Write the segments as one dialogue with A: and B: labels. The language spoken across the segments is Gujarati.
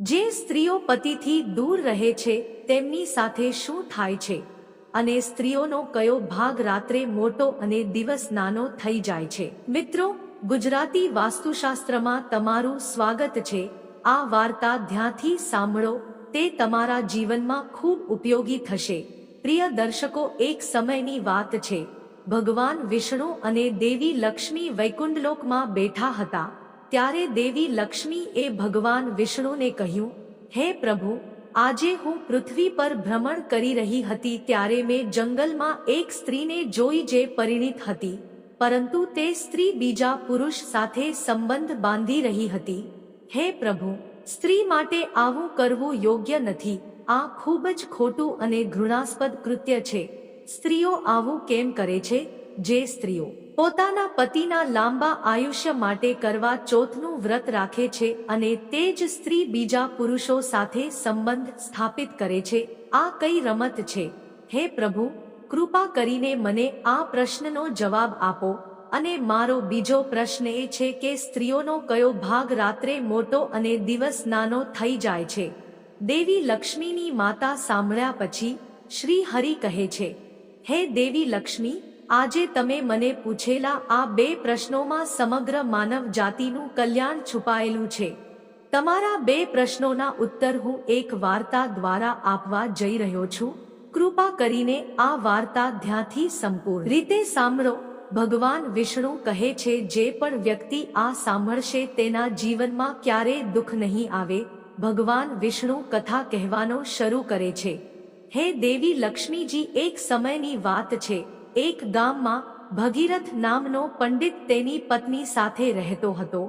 A: જે સ્ત્રીઓ પતિથી દૂર રહે છે, તેમની સાથે શું થાય છે? અને સ્ત્રીઓનો કયો ભાગ રાત્રે મોટો અને દિવસ નાનો થઈ જાય છે? મિત્રો, ગુજરાતી વાસ્તુશાસ્ત્રમાં તમારું સ્વાગત છે. આ વાર્તા ધ્યાનથી સાંભળો. તે તમારા જીવનમાં ખૂબ ઉપયોગી થશે. પ્રિય દર્શકો, એક સમયની વાત છે. ભગવાન વિષ્ણુ અને દેવી લક્ષ્મી વૈકુંઠલોકમાં બેઠા હતા. ત્યારે દેવી લક્ષ્મી એ ભગવાન વિષ્ણુને કહ્યું, હે પ્રભુ, આજે હું પૃથ્વી પર ભ્રમણ કરી રહી હતી ત્યારે મેં જંગલમાં એક સ્ત્રીને જોઈ જે પરિણીત હતી, પરંતુ તે સ્ત્રી બીજા પુરુષ સાથે સંબંધ બાંધી રહી હતી. હે પ્રભુ, સ્ત્રી માટે આવું કરવું યોગ્ય નથી, આ ખૂબ જ ખોટું અને ઘૃણાસ્પદ કૃત્ય છે. સ્ત્રીઓ આવું કેમ કરે છે? જે સ્ત્રીઓ પોતાના પતિના લાંબા આયુષ્ય માટે કરવા ચોથનું વ્રત રાખે છે અને તે જ સ્ત્રી બીજા પુરુષો સાથે સંબંધ સ્થાપિત કરે છે, આ કઈ રમત છે? હે પ્રભુ, કૃપા કરીને મને આ પ્રશ્નનો જવાબ આપો અને મારો બીજો પ્રશ્ન એ છે કે સ્ત્રીઓનો કયો ભાગ રાત્રે મોટો અને દિવસ નાનો થઈ જાય છે? દેવી લક્ષ્મીની માતા સાંભળ્યા પછી શ્રી હરિ કહે છે, હે દેવી લક્ષ્મી આજે તમે મને પૂછેલા આ બે પ્રશ્નોમાં સમગ્ર માનવ જાતિનું કલ્યાણ છુપાયેલું છે. તમારા બે પ્રશ્નોના ઉત્તર હું એક વાર્તા દ્વારા આપવા જઈ રહ્યો છું. કૃપા કરીને આ વાર્તા ધ્યાનથી સંપૂર્ણ રીતે સાંભળો. ભગવાન વિષ્ણુ કહે છે, જે પણ વ્યક્તિ આ સાંભળશે તેના જીવનમાં ક્યારેય દુઃખ નહીં આવે. ભગવાન વિષ્ણુ કથા કહેવાનો શરૂ કરે છે. હે દેવી લક્ષ્મીજી, એક સમયની વાત છે. એક ગામમાં ભગીરથ નામનો પંડિત તેની પત્ની સાથે રહેતો હતો.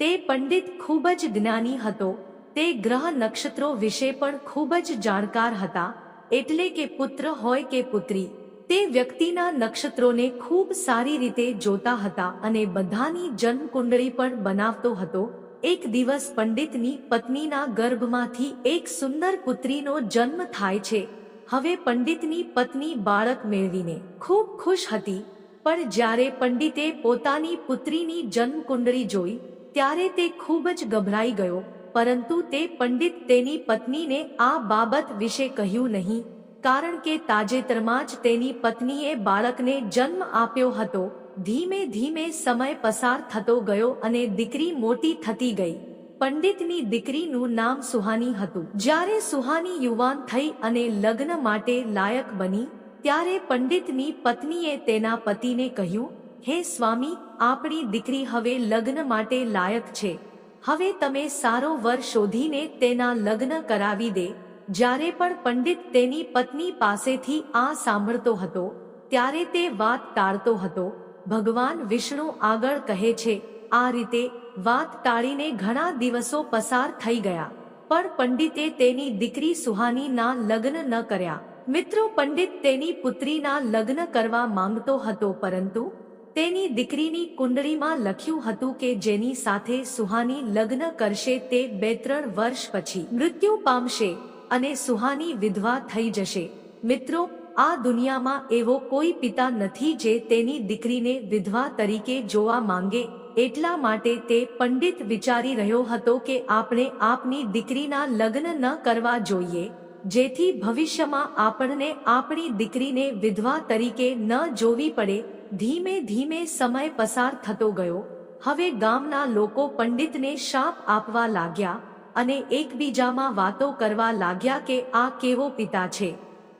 A: તે પંડિત ખૂબ જ જ્ઞાની હતો. તે ગ્રહ નક્ષત્રો વિશે પણ ખૂબ જ જાણકાર હતા. એટલે કે પુત્ર હોય કે પુત્રી, તે વ્યક્તિના નક્ષત્રોને ખૂબ સારી રીતે જોતા હતા અને બધાની જન્મકુંડળી પણ બનાવતો હતો. એક દિવસ પંડિતની પત્નીના ગર્ભમાંથી એક સુંદર પુત્રીનો જન્મ થાય છે. હવે પંડિતની પત્ની બાળક મેળવીને ખૂબ ખુશ હતી. પણ જ્યારે પંડિતે પોતાની પુત્રીની જન્મકુંડળી જોઈ, ત્યારે તે ખૂબ જ ગભરાઈ ગયો. પરંતુ તે પંડિત તેની પત્નીને આ બાબત વિશે કહ્યું નહીં, કારણ કે તાજેતરમાં જ તેની પત્નીએ બાળકને જન્મ આપ્યો હતો. ધીમે ધીમે સમય પસાર થતો ગયો અને દીકરી મોટી થતી ગઈ. પંડિતની દીકરીનું નામ સુહાની હતું. જ્યારે સુહાની યુવાન થઈ અને લગ્ન માટે લાયક બની, ત્યારે પંડિતની પત્નીએ તેના પતિને કહ્યું, હે સ્વામી, આપણી દીકરી હવે લગ્ન માટે લાયક છે. હવે તમે સારો વર શોધીને તેના લગ્ન કરાવી દે. જ્યારે પણ પંડિત તેની પત્ની પાસેથી આ સાંભળતો હતો, ત્યારે તે વાત ટાળતો હતો. ભગવાન વિષ્ણુ આગળ કહે છે, આ રીતે વાત ટાળીને ઘણા દિવસો પસાર થઈ ગયા. પણ પંડિતે તેની દીકરી સુહાનીના લગ્ન ન કર્યા. મિત્રો, પંડિત તેની પુત્રીના લગ્ન કરવા માંગતો હતો, પરંતુ તેની દીકરીની કુંડળીમાં લખ્યું હતું કે જેની સાથે સુહાની લગ્ન કરશે તે બે ત્રણ વર્ષ પછી. મૃત્યુ પામશે અને સુહાની વિધવા થઈ જશે. મિત્રો, આ દુનિયામાં એવો કોઈ પિતા નથી જે તેની દીકરીને વિધવા તરીકે જોવા માંગે એટલા માટે તે પંડિત વિચારી રહ્યો હતો કે આપણે આપની દીકરીના લગ્ન ન કરવા જોઈએ, જેથી ભવિષ્યમાં આપણને આપણી દીકરીને વિધવા તરીકે ન જોવી પડે, ધીમે ધીમે સમય પસાર થતો ગયો. હવે ગામના લોકો પંડિતને શાપ આપવા લાગ્યા અને એકબીજામાં વાતો કરવા લાગ્યા કે આ કેવો પિતા છે.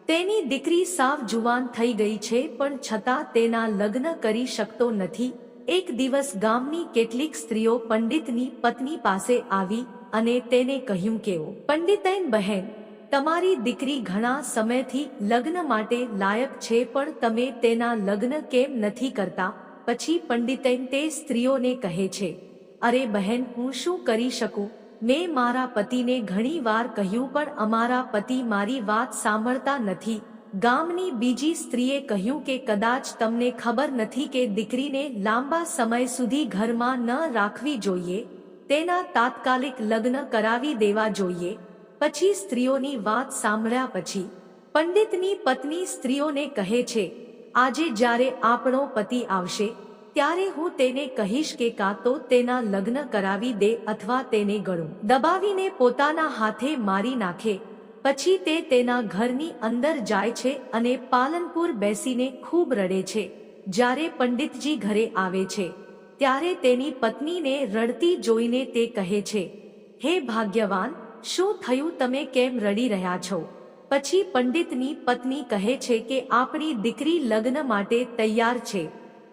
A: તેની દીકરી સાવ જુવાન થઈ ગઈ છે, પણ છતાં તેના લગ્ન કરી શકતો નથી. એક દિવસ ગામની કેટલીક સ્ત્રીઓ પંડિતની પત્ની પાસે આવી અને તેને કહ્યું કેવો પંડિતૈન બહેન, તમારી દીકરી ઘણા સમયથી લગ્ન માટે લાયક છે, પણ તમે તેના લગ્ન કેમ નથી કરતા? પછી પંડિતૈન તે સ્ત્રીઓને કહે છે, અરે બહેન, હું શું કરી શકું? મેં મારા પતિને ઘણી વાર કહ્યું, પણ અમારા પતિ મારી વાત સાંભળતા નથી. ગામની બીજી સ્ત્રીએ કહ્યું કે કદાચ તમને ખબર નથી કે દીકરીને લાંબા સમય સુધી ઘરમાં ન રાખવી જોઈએ, તેના તાત્કાલિક લગ્ન કરાવી દેવા જોઈએ. પછી સ્ત્રીઓની વાત સાંભળ્યા પછી, પંડિતની પત્ની સ્ત્રીઓને કહે છે, આજે જ્યારે આપણો પતિ આવશે, ત્યારે હું તેને કહીશ કે કાં તો તેના લગ્ન કરાવી દે અથવા તેને ગળું. દબાવીને પોતાના હાથે મારી નાખે પછી તે તેના ઘરની અંદર જાય છે અને પાલનપુર બેસીને ખૂબ રડે છે. જ્યારે પંડિતજી ઘરે આવે છે, ત્યારે તેની પત્નીને રડતી જોઈને તે કહે છે, હે ભાગ્યવાન, શું થયું તમે કેમ રડી રહ્યા છો? પછી પંડિતની પત્ની કહે છે કે આપણી દીકરી લગ્ન માટે તૈયાર છે.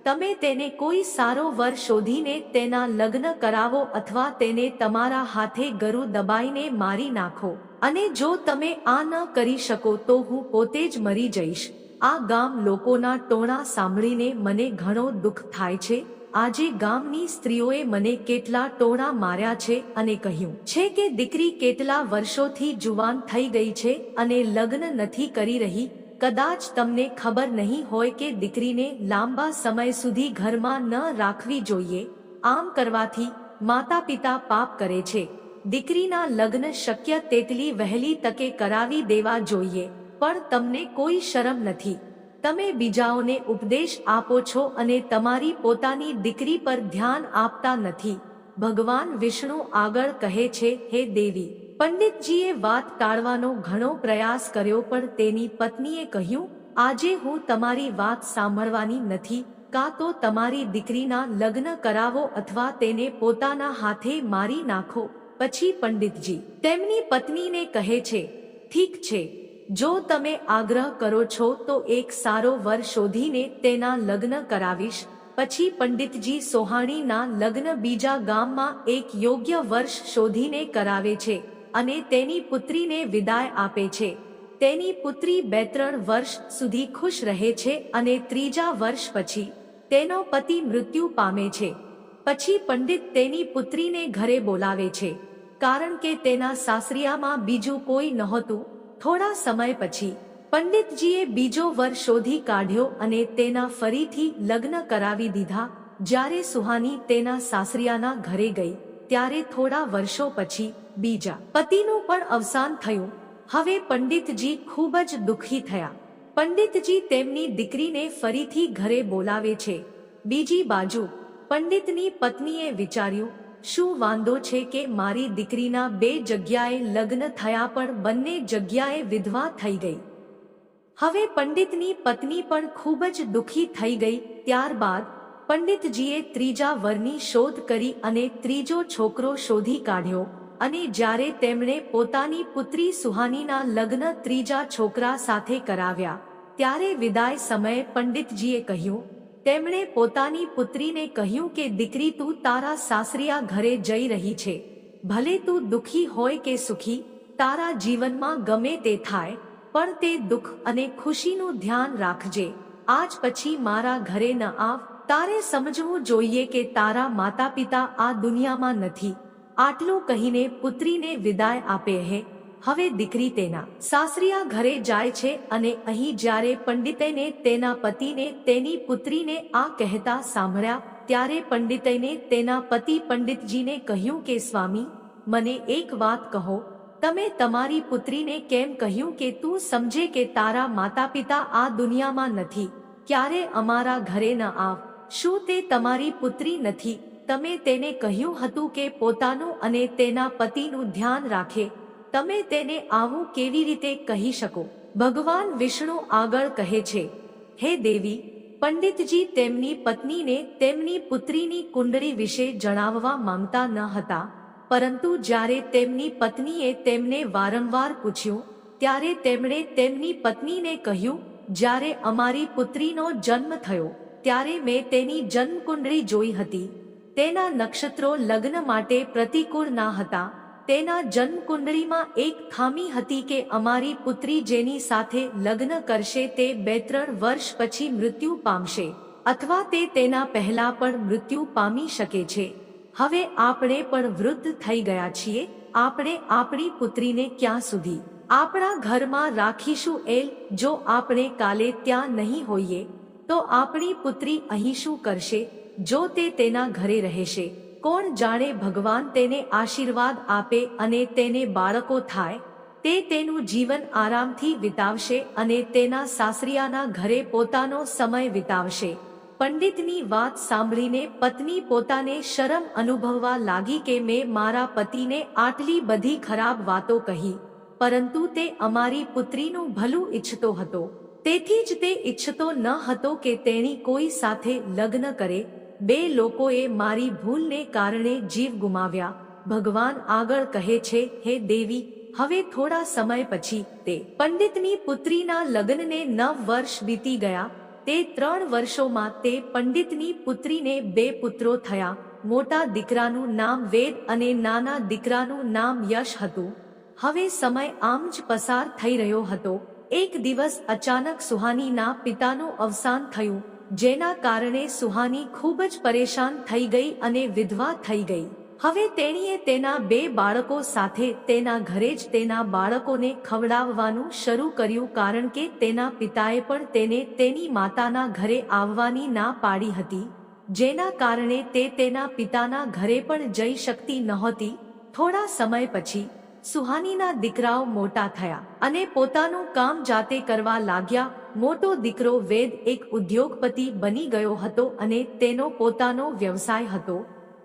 A: તમે તેને કોઈ સારો વર શોધીને તેના લગ્ન કરાવો અથવા તેને તમારા હાથે ગરુ દબાઈને મારી નાખો. અને જો તમે આ ન કરી શકો તો હું પોતે જ મરી જઈશ. આ ગામ લોકોના ટોણા સાંભળીને મને ઘણો દુઃખ થાય છે. આજે ગામની સ્ત્રીઓએ મને કેટલા ટોણા માર્યા છે અને કહ્યું, છે કે દીકરી કેટલા વર્ષોથી જુવાન થઈ ગઈ છે અને લગ્ન નથી કરી રહી કદાચ તમને ખબર નહીં હોય કે દીકરીને લાંબા સમય સુધી ઘરમાં ન રાખવી જોઈએ, આમ કરવાથી માતા પિતા પાપ કરે છે. દીકરીના લગ્ન શક્ય તેટલી વહેલી તકે કરાવી દેવા જોઈએ, પણ તમને કોઈ શરમ નથી. તમે બીજાઓને ઉપદેશ આપો છો અને તમારી પોતાની દીકરી પર ધ્યાન આપતા નથી. ભગવાન વિષ્ણુ આગળ કહે છે, હે દેવી પંડિતજીએ વાત ટાળવાનો ઘણો પ્રયાસ કર્યો, પણ તેની પત્નીએ કહ્યું, આજે હું તમારી વાત સાંભળવાની નથી, કાં તો તમારી દીકરીના લગ્ન કરાવો અથવા તેને પોતાના હાથે મારી નાખો. પછી પંડિતજી તેમની પત્નીને કહે છે, ઠીક છે, જો તમે આગ્રહ કરો છો, તો એક સારો વર શોધીને તેના લગ્ન કરાવીશ. પછી પંડિતજી સોહાણીના લગ્ન બીજા ગામમાં એક યોગ્ય વર્ષ શોધીને કરાવે છે. અને તેની પુત્રીને વિદાય આપે છે. તેની પુત્રી બે ત્રણ વર્ષ સુધી ખુશ રહે છે અને ત્રીજા વર્ષ પછી તેનો પતિ મૃત્યુ પામે છે. પછી પંડિત તેની પુત્રીને ઘરે બોલાવે છે. કારણ કે તેના સાસરિયામાં બીજું કોઈ નહોતું. થોડા સમય પછી પંડિતજીએ બીજો વર શોધી કાઢ્યો અને તેના ફરીથી લગ્ન કરાવી દીધા. જ્યારે સુહાની તેના સાસરિયાના ઘરે ગઈ, ત્યારે થોડા વર્ષો પછી બીજા પતિનું પણ અવસાન થયું. હવે પંડિતજી ખૂબ જ દુઃખી થયા. પંડિતજી તેમની દીકરીને ફરીથી ઘરે બોલાવે છે. બીજી બાજુ, પંડિતની પત્નીએ વિચાર્યું, શું વાંધો છે કે મારી દીકરીના બે જગ્યાએ લગ્ન થયા પણ બંને જગ્યાએ વિધવા થઈ ગઈ. હવે પંડિતની પત્ની પણ ખૂબ જ દુઃખી થઈ ગઈ. ત્યારબાદ, પંડિતજીએ ત્રીજા વરની શોધ કરી અને ત્રીજો છોકરો શોધી કાઢ્યો. અને જ્યારે તેમણે પોતાની પુત્રી સુહાનીના લગ્ન ત્રીજા છોકરા સાથે કરાવ્યા, ત્યારે વિદાય સમયે પંડિતજીએ કહ્યું, તેમણે પોતાની પુત્રીને કહ્યું કે, દીકરી, તું તારા સાસરિયા ઘરે જઈ રહી છે. ભલે તું દુખી હોય કે સુખી, તારા જીવનમાં ગમે તે થાય, પણ તે દુઃખ અને ખુશીનું ધ્યાન રાખજે. આજ પછી મારા ઘરે ન આવ. તારે સમજવું જોઈએ કે તારા માતા પિતા આ દુનિયામાં નથી. આટલું કહીને પુત્રીને વિદાય આપે હે. હવે દીકરી તેના સાસરિયા ઘરે જાય છે અને અહીં જ્યારે પંડિતેને તેના પતિને તેની પુત્રીને આ કહેતા સાંભળ્યા, ત્યારે પંડિતેને તેના પતિ પંડિતજીને કહ્યું કે, સ્વામી, મને એક વાત કહો. તમે તમારી પુત્રીને કેમ કહ્યું કે તું સમજે કે તારા માતા પિતા આ દુનિયામાં નથી? ક્યારે અમારા ઘરે ન આવ? શું તે તમારી પુત્રી નથી? તમે તેને કહ્યું હતું કે પોતાનું અને તેના પતિનું ધ્યાન રાખે. તમે તેને આવું કેવી રીતે કહી શકો? ભગવાન વિષ્ણુ આગળ કહે છે, હે દેવી, પંડિતજી તેમની પત્નીને તેમની પુત્રીની કુંડળી વિશે જણાવવા માંગતા ન હતા. પરંતુ જ્યારે તેમની પત્નીએ તેમને વારંવાર પૂછ્યું, ત્યારે તેમણે તેમની પત્નીને કહ્યું, જ્યારે અમારી પુત્રીનો જન્મ થયો, ત્યારે મેં તેની જન્મકુંડળી જોઈ હતી. તેના નક્ષત્રો લગ્ન માટે પ્રતિકૂળ ના હતા. તેના જન્મકુંડળીમાં એક ખામી હતી કે અમારી પુત્રી જેની સાથે લગ્ન કરશે તે બે ત્રણ વર્ષ પછી મૃત્યુ પામશે, અથવા તે તેના પહેલા પણ મૃત્યુ પામી શકે છે. હવે આપણે પણ વૃદ્ધ થઈ ગયા છીએ. આપણે આપણી પુત્રીને ક્યાં સુધી? આપણા ઘરમાં રાખીશું એલ, જો આપણે કાલે ત્યાં નહીં હોઈએ, તો આપણી પુત્રી અહીં શું કરશે? જો તે તેના ઘરે રહેશે, કોણ જાણે ભગવાન તેને આશીર્વાદ આપે અને તેને બાળકો થાય? તે તેનું જીવન આરામથી વિતાવશે અને તેના સાસરિયાના ઘરે પોતાનો સમય વિતાવશે. પંડિતની વાત સાંભળીને પત્ની પોતાને શરમ અનુભવવા લાગી કે મેં મારા પતિને આટલી બધી ખરાબ વાતો કહી, પરંતુ તે અમારી પુત્રીનું ભલું ઈચ્છતો હતો. તેથી જ તે ઈચ્છતો ન હતો કે તેણી કોઈ સાથે લગ્ન કરે. બે લોકોએ મારી ભૂલને કારણે જીવ ગુમાવ્યા. ભગવાન આગળ કહે છે, હે દેવી, હવે થોડા સમય પછી તે પંડિતની પુત્રીના લગ્નને નવ વર્ષ બીતી ગયા. તે ત્રણ વર્ષોમાં તે પંડિતની પુત્રીને બે પુત્રો થયા. મોટા દીકરાનું નામ વેદ અને નાના દીકરાનું નામ યશ હતું. હવે સમય આમ જ પસાર થઈ રહ્યો હતો. એક દિવસ અચાનક સુહાનીના પિતાનું અવસાન થયું. જેના કારણે સુહાની ખૂબ જ પરેશાન થઈ ગઈ અને વિધવા થઈ ગઈ. હવે તેણીએ તેના બે બાળકો સાથે તેના ઘરે જ તેના બાળકોને ખવડાવવાનું શરૂ કર્યું કારણ કે તેના પિતાએ પણ તેને તેની માતાના ઘરે આવવાની ના પાડી હતી, જેના કારણે તે તેના પિતાના ઘરે પણ જઈ શકતી નહોતી. થોડા સમય પછી સુહાનીના દીકરાઓ મોટા થયા અને પોતાનું કામ જાતે કરવા લાગ્યા. મોટો દીકરો વેદ એક ઉદ્યોગપતિ બની ગયો હતો અને તેનો પોતાનો વ્યવસાય હતો.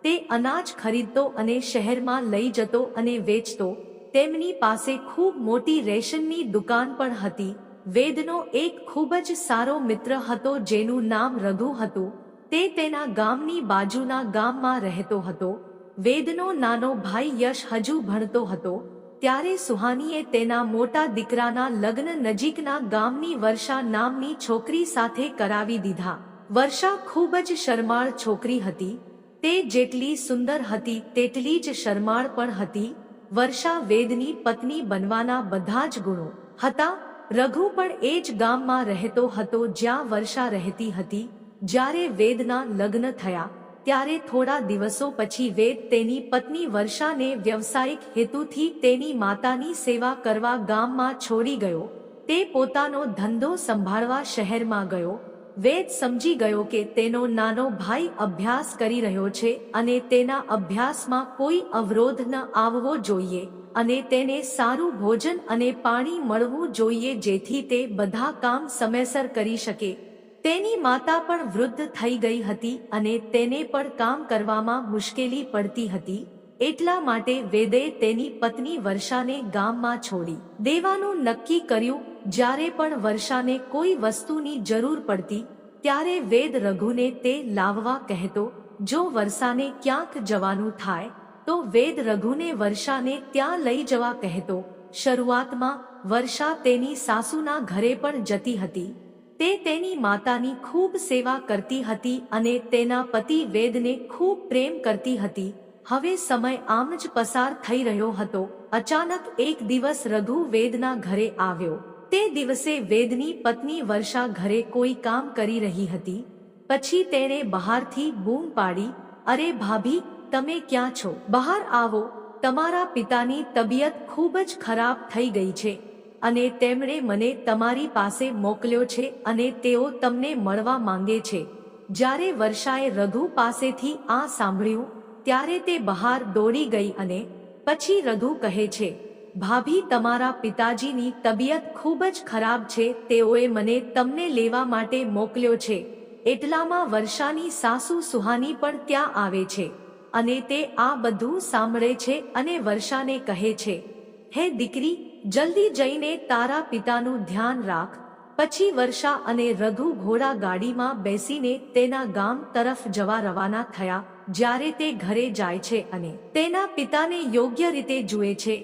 A: તે અનાજ ખરીદતો અને શહેરમાં લઈ જતો અને વેચતો. તેમની પાસે ખૂબ મોટી રેશનની દુકાન પણ હતી. વેદનો એક ખૂબ જ સારો મિત્ર હતો જેનું નામ રઘુ હતું. તે તેના ગામની બાજુના ગામમાં રહેતો હતો. વેદનો નાનો ભાઈ યશ હજુ ભણતો હતો. ત્યારે સુહાનીએ તેના મોટા દીકરાના લગ્ન નજીકના ગામની વર્ષા નામની છોકરી સાથે કરાવી દીધા. વર્ષા ખૂબ જ શરમાળ છોકરી હતી. તે જેટલી સુંદર હતી, તેટલી જ શરમાળ પણ હતી. વર્ષા વેદની પત્ની બનવાના બધા જ ગુણો હતા. રઘુ પણ એ જ ગામમાં રહેતો હતો જ્યાં વર્ષા રહેતી હતી, જ્યારે વેદના લગ્ન થયા. ત્યારે થોડા દિવસો પછી વેદ તેની પત્ની વર્ષાને વ્યવસાયિક હેતુથી તેની માતાની સેવા કરવા ગામમાં છોડી ગયો. તે પોતાનો ધંધો સંભાળવા શહેરમાં ગયો. વેદ સમજી ગયો કે તેનો નાનો ભાઈ અભ્યાસ કરી રહ્યો છે અને તેના અભ્યાસમાં કોઈ અવરોધ ન આવવો જોઈએ અને તેને સારું ભોજન અને પાણી મળવું જોઈએ જેથી તે બધા કામ સમયસર કરી શકે. તેની માતા પણ વૃદ્ધ થઈ ગઈ હતી અને તેને પણ કામ કરવામાં મુશ્કેલી પડતી હતી, એટલા માટે વેદે તેની પત્ની વર્ષાને ગામમાં છોડી દેવાનું નક્કી કર્યું. જ્યારે પણ વર્ષાને કોઈ વસ્તુની જરૂર પડતી, ત્યારે વેદ રઘુને તે લાવવા કહેતો, જો વર્ષાને ક્યાંક જવાનું થાય, તો વેદ રઘુને વર્ષાને ત્યાં લઈ જવા કહેતો. શરૂઆતમાં વર્ષા તેની સાસુના ઘરે પણ જતી હતી. તે તેની માતાની ખૂબ સેવા કરતી હતી અને તેના પતિ વેદને ખૂબ પ્રેમ કરતી હતી. હવે સમય આમ જ પસાર થઈ રહ્યો હતો. અચાનક એક દિવસ રઘુ વેદના ઘરે આવ્યો. તે દિવસે વેદની પત્ની વર્ષા ઘરે કોઈ કામ કરી રહી હતી. પછી તેણે બહારથી બૂમ પાડી, અરે ભાભી, તમે ક્યાં છો? બહાર આવો. તમારા પિતાની તબિયત ખૂબ જ ખરાબ થઈ ગઈ છે. અને તેમણે મને તમારી પાસે મોકલ્યો છે અને તેઓ તમને મળવા માંગે છે. જ્યારે વર્ષાએ રઘુ પાસેથી આ સાંભળ્યું, ત્યારે તે બહાર દોડી ગઈ અને પછી રઘુ કહે છે, ભાભી, તમારા પિતાજીની તબિયત ખૂબ જ ખરાબ છે. તેઓએ મને તમને લેવા માટે મોકલ્યો છે. એટલામાં વર્ષાની સાસુ સુહાની પણ ત્યાં આવે છે અને તે આ બધું સાંભળે છે અને વર્ષાને કહે છે, હે દીકરી જલ્દી જઈને તારા પિતાનું ધ્યાન રાખ. પછી વર્ષા અને રઘુ ઘોડા ગાડીમાં બેસીને તેના ગામ તરફ જવા રવાના થયા, જ્યારે તે ઘરે જાય છે અને તેના પિતાને યોગ્ય રીતે જુએ છે.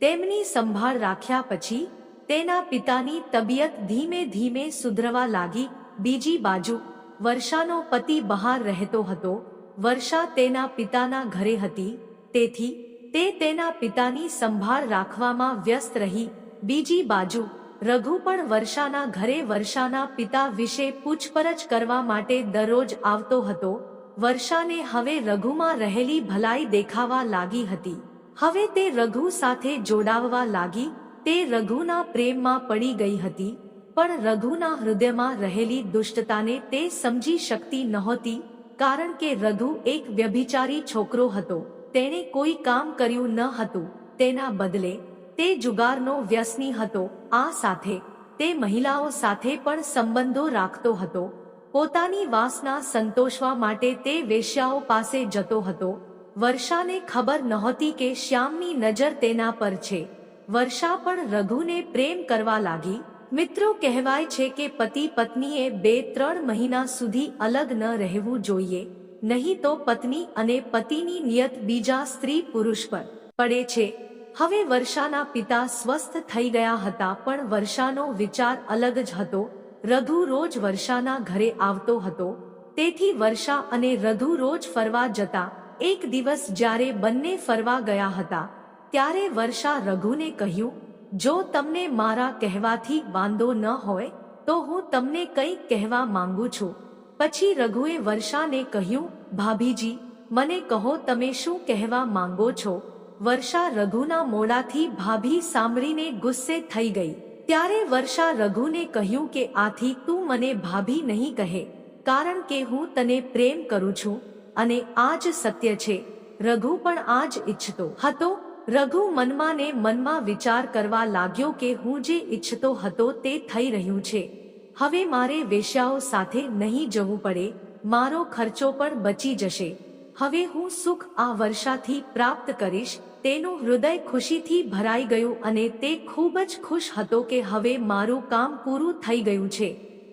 A: તેમની સંભાળ રાખ્યા પછી, તેના પિતાની તબિયત ધીમે ધીમે સુધરવા લાગી. બીજી બાજુ, વર્ષાનો પતિ બહાર રહેતો હતો. વર્ષા તેના પિતાના ઘરે હતી, તેથી તે તેના પિતાની સંભાળ રાખવામાં વ્યસ્ત રહી. બીજી બાજુ, રઘુ પણ વર્ષાના ઘરે વર્ષાના પિતા વિશે પૂછપરછ કરવા માટે દરરોજ આવતો હતો. વર્ષાને હવે રઘુમાં રહેલી ભલાઈ દેખાવા લાગી હતી. હવે તે રઘુ સાથે જોડાવવા લાગી. તે રઘુના પ્રેમમાં પડી ગઈ હતી. પણ રઘુના હૃદયમાં રહેલી દુષ્ટતાને તે સમજી શકતી નહોતી, કારણ કે રઘુ એક વ્યભિચારી છોકરો હતો. તેણે કોઈ કામ કર્યું ન હતું. તેના બદલે, તે જુગારનો વ્યસની હતો. આ સાથે, તે મહિલાઓ સાથે પણ સંબંધો રાખતો હતો. પોતાની વાસના સંતોષવા માટે તે વેશ્યાઓ પાસે જતો હતો. વર્ષાને ખબર નહોતી કે શ્યામની નજર તેના પર છે. વર્ષા પણ રઘુને પ્રેમ કરવા લાગી. મિત્રો કહેવાય છે કે પતિ પત્નીએ બે ત્રણ મહિના સુધી અલગ ન રહેવું જોઈએ. નહીં તો પત્ની અને પતિની નિયત બીજા સ્ત્રી પુરુષ પર પડે છે. હવે વર્ષાના પિતા સ્વસ્થ થઈ ગયા હતા પણ વર્ષાનો વિચાર અલગ જ હતો. રઘુ રોજ વર્ષાના ઘરે આવતો હતો. તેથી વર્ષા અને રઘુ રોજ ફરવા જતા. એક દિવસ જ્યારે બંને ફરવા ગયા હતા, ત્યારે વર્ષા રઘુને કહ્યું, જો તમને મારા કહેવાથી વાંધો ન હોય, તો હું તમને કંઈક કહેવા માંગુ છું. પછી રઘુએ વર્ષાને કહ્યું, ભાભીજી, મને કહો તમે શું કહેવા માંગો છો? વર્ષા રઘુના મોડાથી ભાભી સાંભળીને ગુસ્સે થઈ ગઈ. ત્યારે વર્ષા રઘુને કહ્યું કે, આથી તું મને ભાભી નહીં કહે, કારણ કે હું તને પ્રેમ કરું છું અને આ જ સત્ય છે. રઘુ પણ આ જ ઈચ્છતો હતો. રઘુ મનમાં ને મનમાં વિચાર કરવા લાગ્યો કે, હું જે ઈચ્છતો હતો તે થઈ રહ્યું છે. હવે મારે વેશ્યાઓ સાથે નહીં જવું પડે, મારો ખર્ચો પણ બચી જશે. હવે હું સુખ આ વર્ષાથી પ્રાપ્ત કરીશ, તેનું હૃદય ખુશીથી ભરાઈ ગયું અને તે ખૂબ જ ખુશ હતો કે હવે મારું કામ પૂરું થઈ ગયું છે.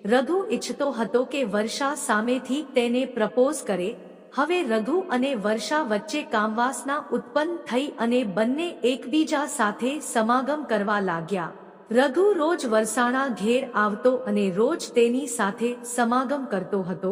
A: રઘુ ઈચ્છતો હતો કે વર્ષા સામેથી તેને પ્રપોઝ કરે. હવે રઘુ અને વર્ષા વચ્ચે કામવાસના ઉત્પન્ન થઈ અને બંને એકબીજા સાથે સમાગમ કરવા લાગ્યા. રઘુ રોજ વરસાણા ઘેર આવતો અને રોજ તેની સાથે સમાગમ કરતો હતો.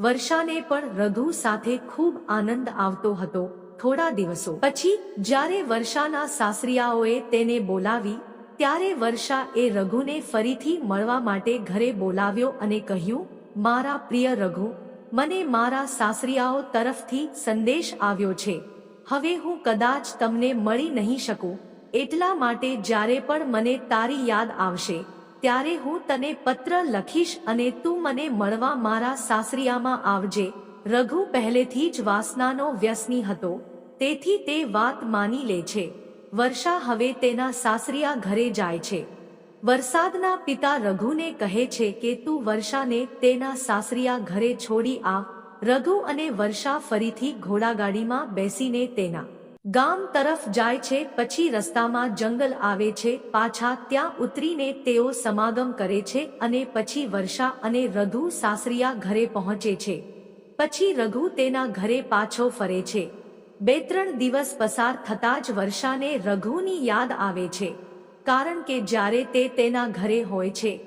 A: વર્ષાને પણ રઘુ સાથે ખૂબ આનંદ આવતો હતો થોડા દિવસો પછી, જ્યારે વર્ષાના સાસરિયાઓએ તેને બોલાવી, ત્યારે વર્ષા એ રઘુને ફરીથી મળવા માટે ઘરે બોલાવ્યો અને કહ્યું, મારા પ્રિય રઘુ, મને મારા સાસરિયાઓ તરફથી સંદેશ આવ્યો છે. હવે હું કદાચ તમને મળી નહીં શકું. એટલા માટે જ્યારે પણ મને તારી યાદ આવશે, ત્યારે હું તને પત્ર લખીશ અને તું મને મળવા મારા સાસરિયામાં આવજે. રઘુ પહેલેથી જ વાસનાનો વ્યસની હતો, તેથી તે વાત માની લે છે. વર્ષા હવે તેના સાસરિયા ઘરે જાય છે. વરસાદના પિતા રઘુને કહે છે કે તું વર્ષાને તેના સાસરિયા ઘરે છોડી આવ રઘુ અને વર્ષા ફરીથી ઘોડાગાડીમાં બેસીને તેના ગામ તરફ જાય છે, પછી રસ્તામાં જંગલ આવે છે, પાછા ત્યાં ઉતરીને તેઓ સમાગમ કરે છે અને પછી વર્ષા અને રઘુ સાસરિયા ઘરે પહોંચે છે. પછી રઘુ તેના ઘરે પાછો ફરે છે. બે ત્રણ દિવસ પસાર થતાં જ વર્ષાને રઘુની યાદ આવે છે. કારણ કે જ્યારે તે તેના ઘરે હોય છે,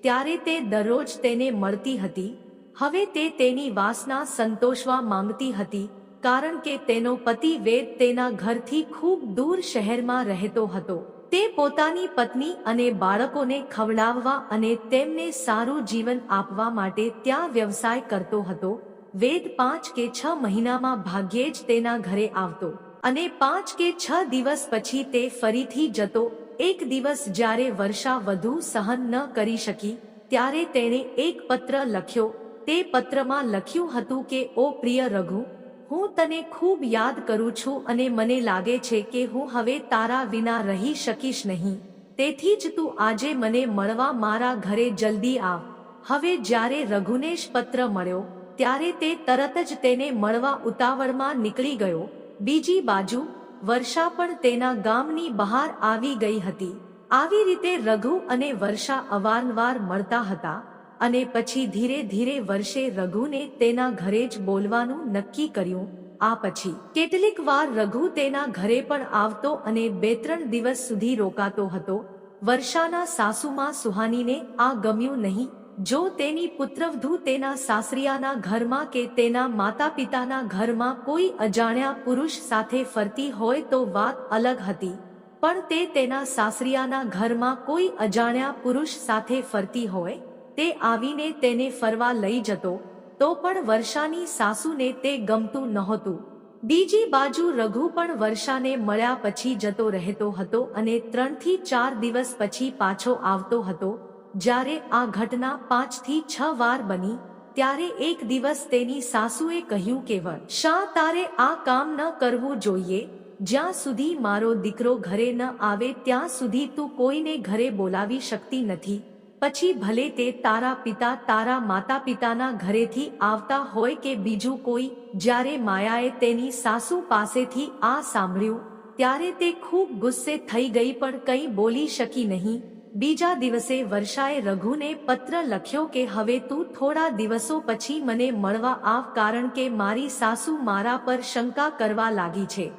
A: ત્યારે તે દરરોજ તેને મળતી હતી. હવે તે તેની વાસના સંતોષવા માંગતી હતી કારણ કે તેનો પતિ વેદ તેના ઘરથી ખૂબ દૂર શહેરમાં રહેતો હતો. તે પોતાની પત્ની અને બાળકોને ખવડાવવા અને તેમને સારું જીવન આપવા માટે ત્યાં વ્યવસાય કરતો હતો. વેદ પાંચ કે છ મહિનામાં ભાગ્યે જ તેના ઘરે આવતો અને પાંચ કે છ દિવસ પછી તે ફરીથી જતો. એક દિવસ જ્યારે વર્ષા વધુ સહન ન કરી શકી, ત્યારે તેણે એક પત્ર લખ્યો. તે પત્રમાં લખ્યું હતું કે, ઓ પ્રિય રઘુ હું તને ખૂબ યાદ કરું છું અને મને લાગે છે કે હું હવે તારા વિના રહી શકીશ નહીં. તેથી જ તું આજે મને મળવા મારા ઘરે જલ્દી આવ હવે જ્યારે રઘુનેશ પત્ર મળ્યો, ત્યારે તે તરત જ તેને મળવા ઉતાવળમાં નીકળી ગયો. બીજી બાજુ, વર્ષા પણ તેના ગામની બહાર આવી ગઈ હતી. આવી રીતે રઘુ અને વર્ષા અવારનવાર મળતા હતા. અને પછી ધીરે ધીરે વર્ષે રઘુને તેના ઘરે જ બોલવાનું નક્કી કર્યું. આ પછી કેટલીક વાર રઘુ તેના ઘરે પણ આવતો અને બે ત્રણ દિવસ સુધી રોકાતો હતો. વર્ષાના સાસુમાં સુહાનીને આ ગમ્યું નહીં. જો તેની પુત્રવધુ તેના સાસરિયાના ઘરમાં કે તેના માતા પિતાના ઘરમાં કોઈ અજાણ્યા પુરુષ સાથે ફરતી હોય તો વાત અલગ હતી. પણ તે તેના સાસરિયાના ઘરમાં કોઈ અજાણ્યા પુરુષ સાથે ફરતી હોય તે આવીને તેને ફરવા લઈ જતો, તો પણ વર્ષાની સાસુને તે ગમતું નહોતું. બીજી બાજુ રઘુ પણ વર્ષાને મળ્યા પછી જતો રહેતો હતો અને ત્રણથી ચાર દિવસ પછી પાછો આવતો હતો, જ્યારે આ ઘટના પાંચથી છ વાર બની, ત્યારે એક દિવસ તેની સાસુએ કહ્યું કે શા તારે આ કામ ન કરવું જોઈએ? જ્યાં સુધી મારો દીકરો ઘરે ન આવે, ત્યાં સુધી તું કોઈને ઘરે બોલાવી શકતી નથી. પછી ભલે તે તારા પિતા તારા માતા પિતાના ઘરેથી આવતા હોય કે બીજું કોઈ, જ્યારે માયાએ તેની સાસુ પાસેથી આ સાંભળ્યું, ત્યારે તે ખૂબ ગુસ્સે થઈ ગઈ પણ કંઈ બોલી શકી નહીં. બીજા દિવસે વર્ષાએ રઘુને પત્ર લખ્યો કે હવે તું થોડા દિવસો પછી મને મળવા આવ કારણ કે મારી સાસુ મારા પર શંકા કરવા લાગી છે.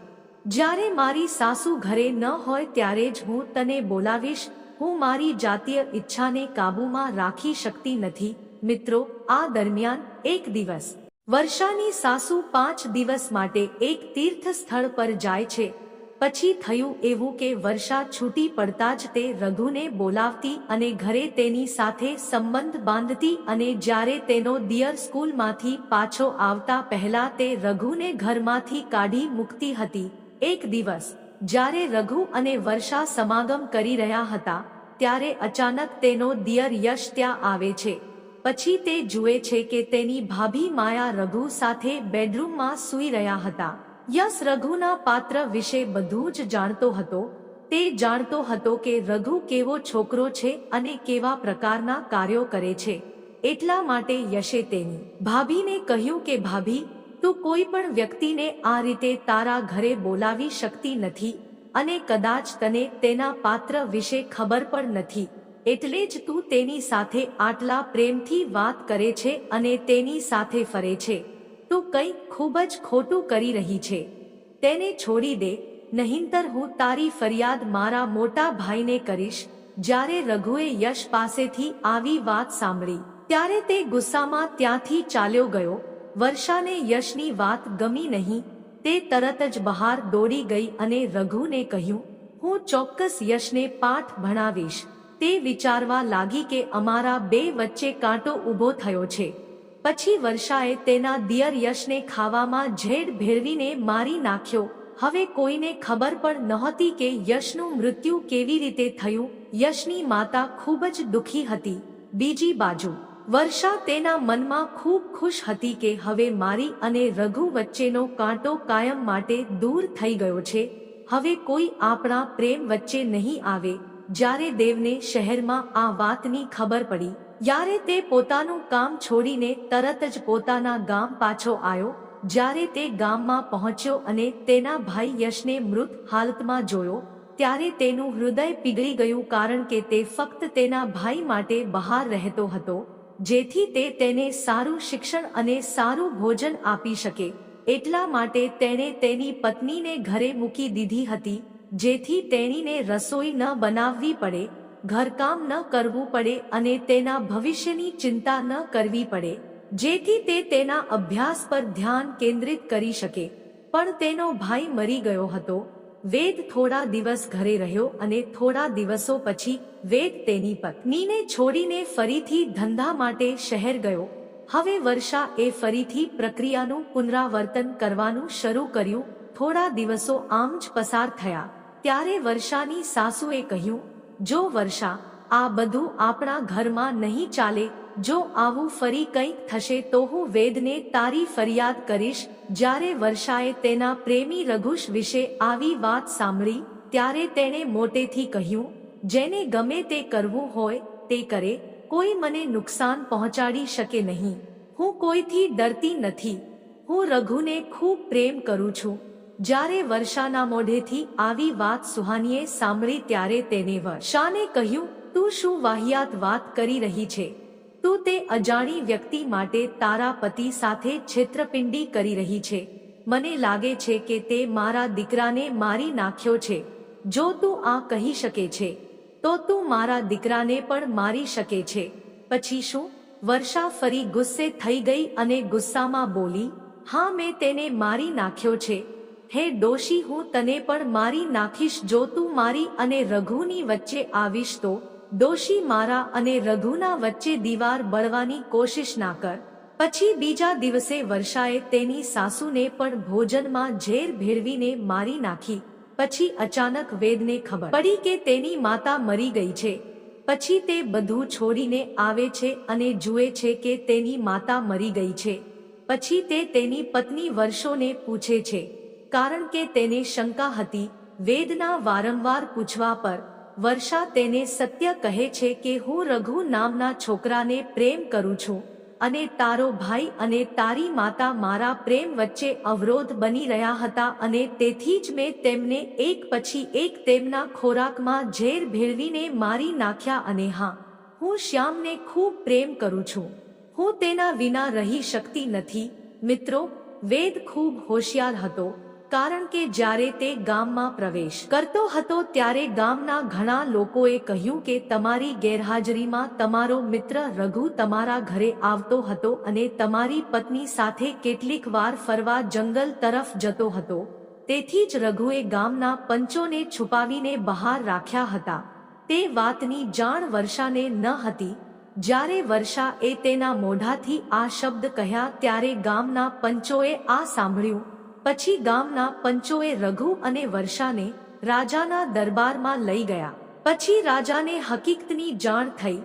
A: જ્યારે મારી સાસુ ઘરે ન હોય ત્યારે જ હું તને બોલાવીશ હું મારી જાતીય ઈચ્છાને કાબૂમાં રાખી શકતી નથી. મિત્રો, આ દરમિયાન એક દિવસ. વર્ષાની સાસુ પાંચ દિવસ માટે એક તીર્થ સ્થળ પર જાય છે. પછી થયું એવું કે વર્ષા છૂટી પડતા જ તે રઘુને બોલાવતી અને ઘરે તેની સાથે સંબંધ બાંધતી અને જ્યારે તેનો દિયર સ્કૂલમાંથી પાછો આવતા પહેલા તે રઘુને ઘરમાંથી કાઢી મૂકતી હતી. એક દિવસ જ્યારે રઘુ અને વર્ષા સમાગમ કરી રહ્યા હતા, ત્યારે અચાનક તેનો દિયર યશ ત્યાં આવે છે. પછી તે જુએ છે કે તેની ભાભી માયા રઘુ સાથે બેડરૂમમાં સૂઈ રહ્યા હતા. યશ રઘુના પાત્ર વિશે બધું જ જાણતો હતો. તે જાણતો હતો કે રઘુ કેવો છોકરો છે અને કેવા પ્રકારના કાર્યો કરે છે. એટલા માટે યશે તેની ભાભીને કહ્યું કે, ભાભી તું કોઈ પણ વ્યક્તિને આ રીતે તારા ઘરે બોલાવી શકતી નથી અને કદાચ તને તેના પાત્ર વિશે ખબર પણ નથી. એટલે જ તું તેની સાથે આટલા પ્રેમથી વાત કરે છે અને તેની સાથે ફરે છે. તું કંઈક ખૂબ જ ખોટું કરી રહી છે. તેને છોડી દે, નહીંતર હું તારી ફરિયાદ મારા મોટા ભાઈને કરીશ. જ્યારે રઘુએ યશ પાસેથી આવી વાત સાંભળી, ત્યારે તે ગુસ્સામાં ત્યાંથી ચાલ્યો ગયો વર્ષાને યશની વાત ગમી નહીં. તે તરત જ બહાર દોડી ગઈ અને રઘુને કહ્યું, હું ચોક્કસ યશને પાઠ ભણાવીશ. તે વિચારવા લાગી કે અમારા બે વચ્ચે કાંટો ઊભો થયો છે. પછી વર્ષાએ તેના દિયર યશને ખાવામાં ઝેડ ભેળવીને મારી નાખ્યો. હવે કોઈને ખબર પણ નહોતી કે યશનું મૃત્યુ કેવી રીતે થયું. યશની માતા ખૂબ જ દુઃખી હતી. બીજી બાજુ વર્ષા તેના મનમાં ખૂબ ખુશ હતી કે હવે મારી અને રઘુ વચ્ચેનો કાંટો કાયમ માટે દૂર થઈ ગયો છે. હવે કોઈ આપણા પ્રેમ વચ્ચે નહીં આવે. જ્યારે દેવને શહેરમાં આ વાતની ખબર પડી, ત્યારે તે પોતાનું કામ છોડીને તરત જ પોતાના ગામ પાછો આવ્યો. જ્યારે તે ગામમાં પહોંચ્યો અને તેના ભાઈ યશને મૃત હાલતમાં જોયો, ત્યારે તેનું હૃદય પીગળી ગયું કારણ કે તે ફક્ત તેના ભાઈ માટે બહાર રહેતો હતો. જેથી તે તેને સારું શિક્ષણ અને સારું ભોજન આપી શકે. એટલા માટે તેણે તેની પત્નીને ઘરે મૂકી દીધી હતી, જેથી તેણીને રસોઈ ન બનાવવી પડે, ઘરકામ ન કરવું પડે અને તેના ભવિષ્યની ચિંતા ન કરવી પડે, જેથી તે તેના અભ્યાસ પર ધ્યાન કેન્દ્રિત કરી શકે. પણ તેનો ભાઈ મરી ગયો હતો. વેદ થોડા દિવસ ઘરે રહ્યો અને થોડા દિવસો પછી વેદ તેની પત્નીને છોડીને ફરીથી ધંધા માટે શહેર ગયો. હવે વર્ષા એ ફરીથી પ્રક્રિયાનું પુનરાવર્તન કરવાનું શરૂ કર્યું. થોડા દિવસો આમ જ પસાર થયા. ત્યારે વર્ષાની સાસુએ કહ્યું, જો વર્ષા, આ બધું આપણા ઘરમાં નહીં ચાલે જો આવું ફરી કંઈક થશે તો હું વેદને તારી ફરિયાદ કરીશ, જ્યારે વર્ષાએ તેના પ્રેમી રઘુશ વિશે આવી વાત સાંભળી, ત્યારે તેણે મોટેથી કહ્યું, જેને ગમે તે કરવું હોય, તે કરે, કોઈ મને નુકસાન પહોંચાડી શકે નહીં. હું કોઈથી ડરતી નથી. હું રઘુને ખૂબ પ્રેમ કરું છું. જ્યારે વર્ષાના મોઢેથી આવી વાત સુહાનીએ સાંભળી, ત્યારે તેને વર્ષાને કહ્યું, તું શું વાહિયાત વાત કરી રહી છે? તું તે અજાણી વ્યક્તિ માટે તારા પતિ સાથે છેતરપિંડી કરી રહી છે. મને લાગે છે કે તે મારા દીકરાને મારી નાખ્યો છે. જો તું આ કહી શકે છે, તો તું મારા દીકરાને પણ મારી શકે છે. પછી શું? વર્ષા ફરી ગુસ્સે થઈ ગઈ અને ગુસ્સામાં બોલી, હા, મેં તેને મારી નાખ્યો છે. હે દોષી હું તને પણ મારી નાખીશ. જો તું મારી અને રઘુની વચ્ચે આવીશ તો દોષી મારા અને રઘુના વચ્ચે દીવાર બળવાની કોશિશ ના કર. પછી બીજા દિવસે વર્ષાએ તેની સાસુને પણ ભોજનમાં ઝેર ભેળવીને મારી નાખી. પછી અચાનક વેદને ખબર પડી કે તેની માતા મરી ગઈ છે. પછી તે બધું છોડીને આવે છે અને જુએ છે કે તેની માતા મરી ગઈ છે. પછી તે તેની પત્ની વર્ષોને પૂછે છે. કારણ કે તેને શંકા હતી. વેદના વારંવાર પૂછવા પર વર્ષા તેને સત્ય કહે છે કે હું રઘુ નામના છોકરાને પ્રેમ કરું છું અને તારો ભાઈ અને તારી માતા મારા પ્રેમ વચ્ચે અવરોધ બની રહ્યા હતા અને તેથી જ મેં તેમને એક પછી એક તેમના ખોરાકમાં ઝેર ભેળવીને મારી નાખ્યા અને હા, હું શ્યામને ખૂબ પ્રેમ કરું છું. હું તેના વિના રહી શકતી નથી. મિત્રો, વેદ ખૂબ હોશિયાર હતો. કારણ કે જ્યારે તે ગામમાં પ્રવેશ કરતો હતો ત્યારે ગામના ઘણા લોકોએ કહ્યું કે તમારી ગેરહાજરીમાં તમારો મિત્ર રઘુ તમારા ઘરે આવતો હતો અને તમારી પત્ની સાથે કેટલીક વાર ફરવા જંગલ તરફ જતો હતો. તેથી જ રઘુએ ગામના પંચોને છુપાવીને બહાર રાખ્યા હતા. તે વાતની જાણ વર્ષાને ન હતી. જ્યારે વર્ષા એ તેના મોઢાથી આ શબ્દ કહ્યા ત્યારે ગામના પંચોએ આ સાંભળ્યું. પછી ગામના પંચોએ રઘુ અને વર્ષાને રાજાના દરબારમાં લઈ ગયા. પછી રાજાને હકીકતની જાણ થઈ.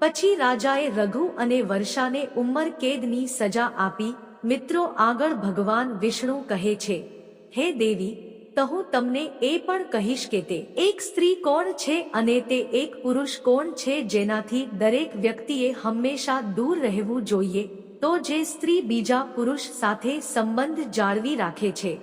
A: પછી રાજાએ રઘુ અને વર્ષાને ઉંમર કેદની સજા આપી. મિત્રો, આગળ ભગવાન વિષ્ણુ કહે છે, હે દેવી, તો હું તમને એ પણ કહીશ કે તે એક સ્ત્રી કોણ છે અને તે એક પુરુષ કોણ છે જેનાથી દરેક વ્યક્તિએ હંમેશા દૂર રહેવું જોઈએ? તો જે સ્ત્રી બીજા પુરુષ સાથે સંબંધ જાળવી રાખે છે,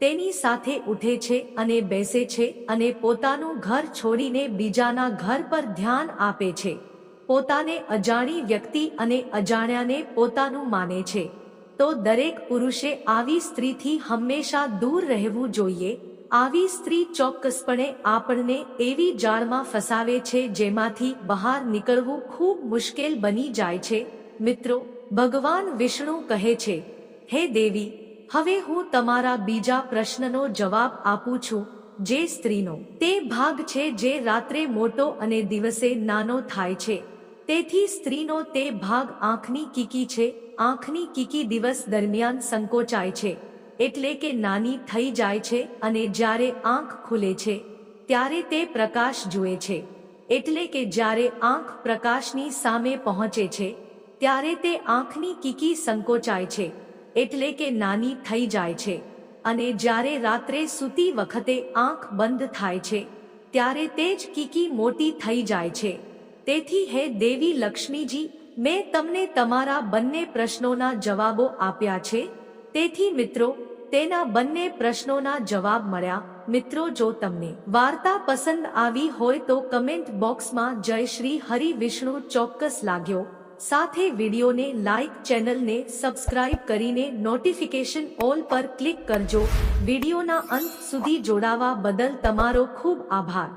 A: તેની સાથે ઉઠે છે અને બેસે છે અને પોતાનું ઘર છોડીને બીજાના ઘર પર ધ્યાન આપે છે. પોતાને અજાણી વ્યક્તિ અને અજાણ્યાને પોતાનું માને છે. તો દરેક પુરુષે આવી સ્ત્રીથી હંમેશા દૂર રહેવું જોઈએ. આવી સ્ત્રી ચોક્કસપણે આપણને એવી જાળમાં ફસાવે છે જેમાંથી બહાર નીકળવું ખૂબ મુશ્કેલ બની જાય છે. મિત્રો ભગવાન વિષ્ણુ કહે છે, હે દેવી, હવે હું તમારા બીજા પ્રશ્નનો જવાબ આપું છું, જે સ્ત્રીનો. તે ભાગ છે જે રાત્રે મોટો અને દિવસે નાનો થાય છે. તેથી સ્ત્રીનો તે ભાગ આંખની કીકી છે. આંખની કીકી દિવસ દરમિયાન સંકોચાય છે. એટલે કે નાની થઈ જાય છે અને જ્યારે આંખ ખુલે છે, ત્યારે તે પ્રકાશ જુએ છે. એટલે કે જ્યારે આંખ પ્રકાશની સામે પહોંચે છે ત્યારે તે આંખની કીકી સંકોચાય છે, એટલે કે નાની થઈ જાય છે. અને જ્યારે રાત્રે સૂતી વખતે આંખ બંધ થાય છે, ત્યારે તે જ કીકી મોટી થઈ જાય છે. તેથી હે દેવી લક્ષ્મીજી, મેં તમને તમારા બંને પ્રશ્નોના જવાબો આપ્યા છે. તેથી મિત્રો, તેના બંને પ્રશ્નોના જવાબ મળ્યા. મિત્રો, જો તમને વાર્તા પસંદ આવી હોય તો કમેન્ટ બોક્સમાં જય શ્રી હરિ વિષ્ણુ ચોક્કસ લાગ્યો. સાથે વિડીયોને લાઇક ચેનલને સબસ્ક્રાઇબ કરીને નોટિફિકેશન ઓલ પર ક્લિક કરજો. વિડીયોના અંત સુધી જોડાવા બદલ તમારો ખૂબ આભાર.